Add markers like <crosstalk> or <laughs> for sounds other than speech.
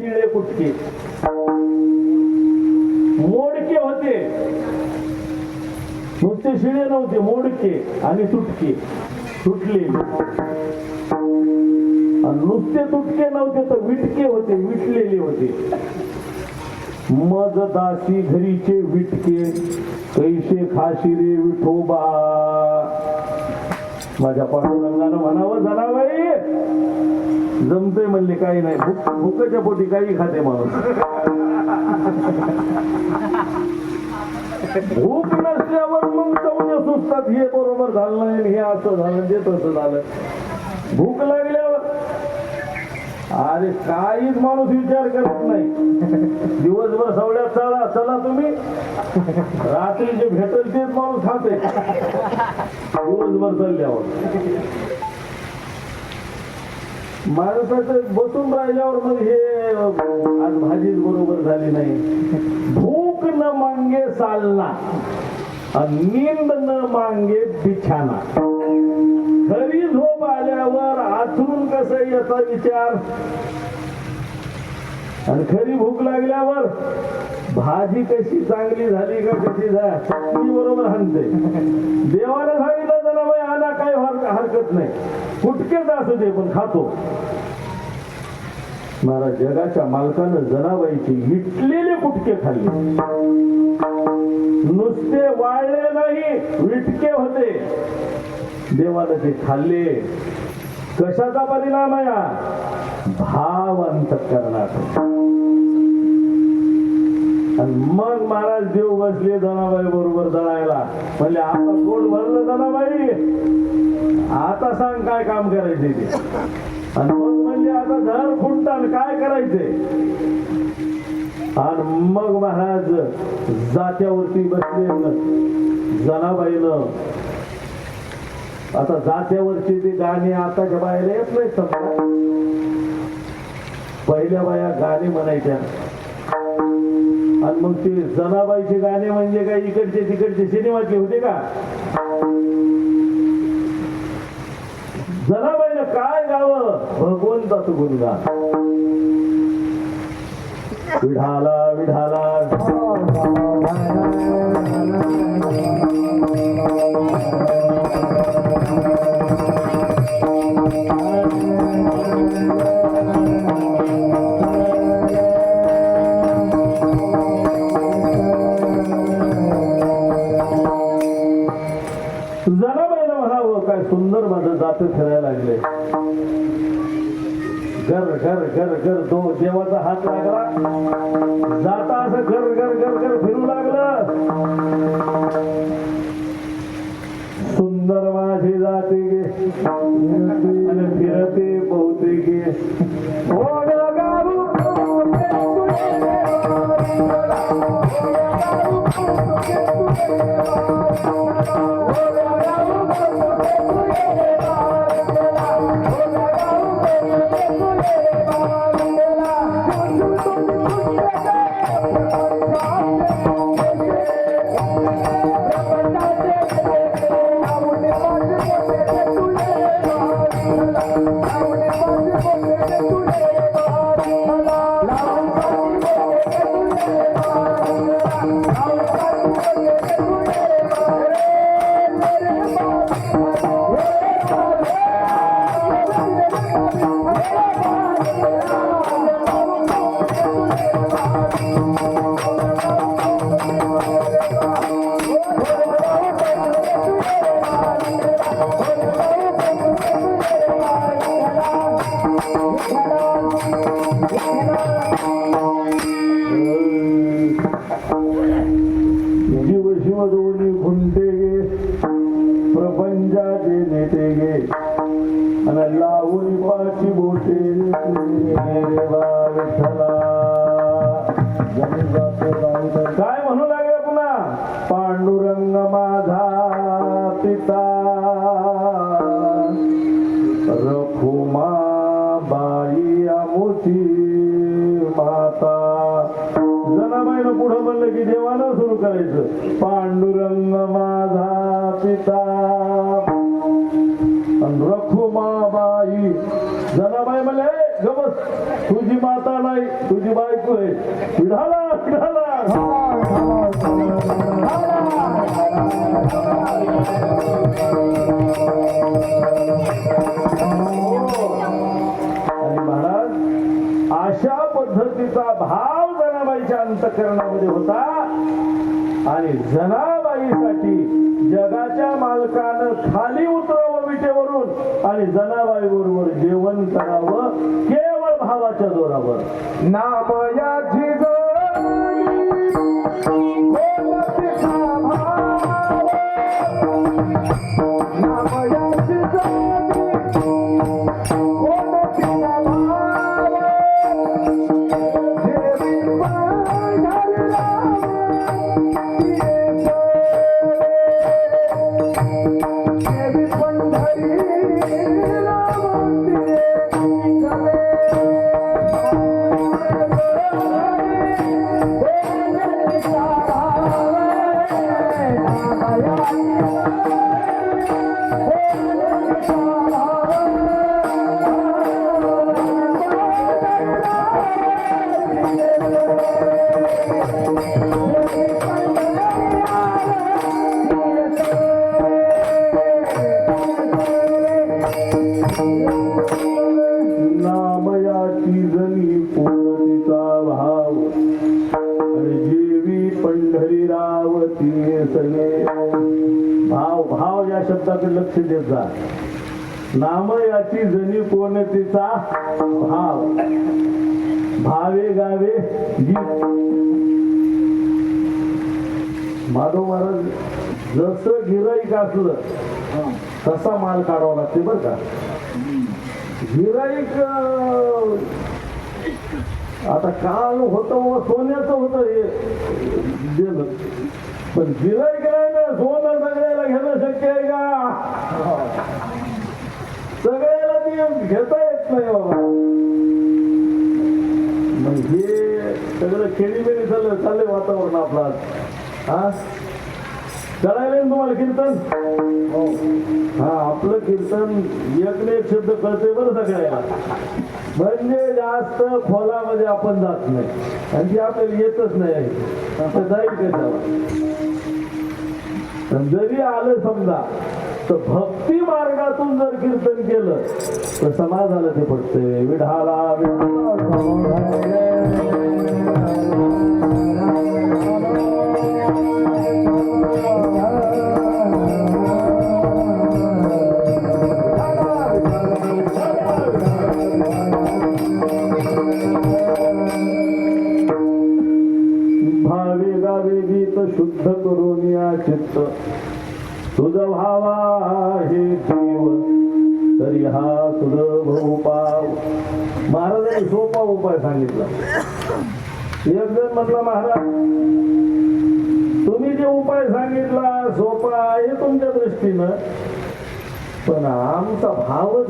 शिळे कुटके मोडके होते. नुसते शिळे नव्हते मोडके आणि तुटके. तुटले. नुसते तुटके नव्हते तर विटके होते विटलेले होते. मज दासी घरीचे विटके कैसे खाशी रे विठोबा. माझ्या पांडुरंगानं म्हणावं जनाबाई! जमते म्हणले काही नाही. भूक भुकाच्या पोटी काही खाते माणूस. भूक नसल्यावर मग चवणे सुचतात. हे बरोबर झालं नाही आणि हे असं झालं ते तसं झालं. भूक लागल्यावर अरे काहीच माणूस विचार करत नाही. दिवसभर सवड्यात चला चला तुम्ही. रात्री जे भेटल तेच माणूस खाते. दिवसभर चालल्यावर. माणसाचं बसून राहिल्यावर मग हे आज भाजीच बरोबर झाली नाही. भूक न मांगे सालना आणि नींद न मांगे बिछाना. खरी झोप आल्यावर आथरून कस याचा विचार? आणि खरी भूक लागल्यावर भाजी कशी चांगली झाली का कशी झाली बरोबर हाणते. देवाला सांगितलं बाई आला काय हरकत नाही. कुटकेच असू दे पण खातो. महाराज जगाच्या मालकानं जनाबाईचे विटलेले कुटके खाल्ले. नुसते वाळले नाही विटके होते. देवानं ते खाल्ले. कशाचा परिणाम आहे भावंत भाव अंतकरणाचा आणि मग महाराज देव बसले जनाबाई बरोबर जळायला म्हणजे आता पोट भरलं जनाबाई आता सांग काय काम करायचे ते. आणि मग म्हणजे आता धर फुटतान काय करायचे? आणि मग महाराज जात्यावरती बसले जनाबाईनं. आता जात्यावरची ती गाणी आताच्या बाहेर येत नाही समजा. पहिल्या बाया गाणी म्हणायच्या. आणि मग ते जनाबाईचे गाणे म्हणजे काय इकडचे तिकडचे सिनेमाचे होते का? जनाबाईला काय गावं? भगवंताचं गुणगा विढाला विढाला. हो, हो, हो. काय सुंदर माझं जात फिरायला लागले. घर घर घर घर दो देवाचा हात लागला जाता असं घर घर घर घर फिरू लागलं. सुंदर माझी जाते गे. फिरते पोहते गे. हो ओ गारू जीव I'm gonna go get. काय म्हणू लागले पुन्हा? पांडुरंग मा जनाबाईनं पुढं म्हणलं की देवाला सुरू करायचं. पांडुरंग माझा पिता. अन रखुमाबाई जनाबाई म्हणले गमस तुझी माता नाही तुझी बायको आहे. विढाला विढाला हो. आणि महाराज अशा पद्धतीचा भाग जनाबाईच्या अंतकरणामध्ये होता. आणि जनाबाईसाठी जगाच्या मालकानं खाली उतरावं विटेवरून आणि जनाबाई बरोबर जेवण करावं केवळ भावाच्या जोरावर. नामयाची करणे भाव भाव या शब्दाकडे लक्ष देत जा. नाम याची जणी पूर्णतेचा भाव. भावे गावे गीत माधव महाराज जसं गिराईक असलं तसा माल काढावा लागते बरं का? गिराईक आता काल होतं सोन्याचं होतं हे. दिलं पण गिराईक सोनं सगळ्याला घेणं शक्य आहे का? सगळ्याला ती घेता येत नाही बाबा. हे सगळं खेळीमेळी चाललं चाललंय वातावरण आपलं. हा? कळायला तुम्हाला कीर्तन? हा. आपलं कीर्तन एक एक शब्द कळते बरं सगळ्याला. म्हणजे जास्त खोलामध्ये आपण जात नाही. आणि ती आपल्याला येतच नाही. <laughs> जाईल पण जरी आलं समजा तर भक्ती मार्गातून जर कीर्तन केलं तर समाजाला ते पडते विढाला विढाला तुझ भावा हे देव तरी हा सुलभ उपाय महाराजांनी सोपा उपाय सांगितला. एक जण म्हटलं महाराज तुम्ही जे उपाय सांगितला सोपा आहे तुमच्या दृष्टीनं. पण आमचा भावच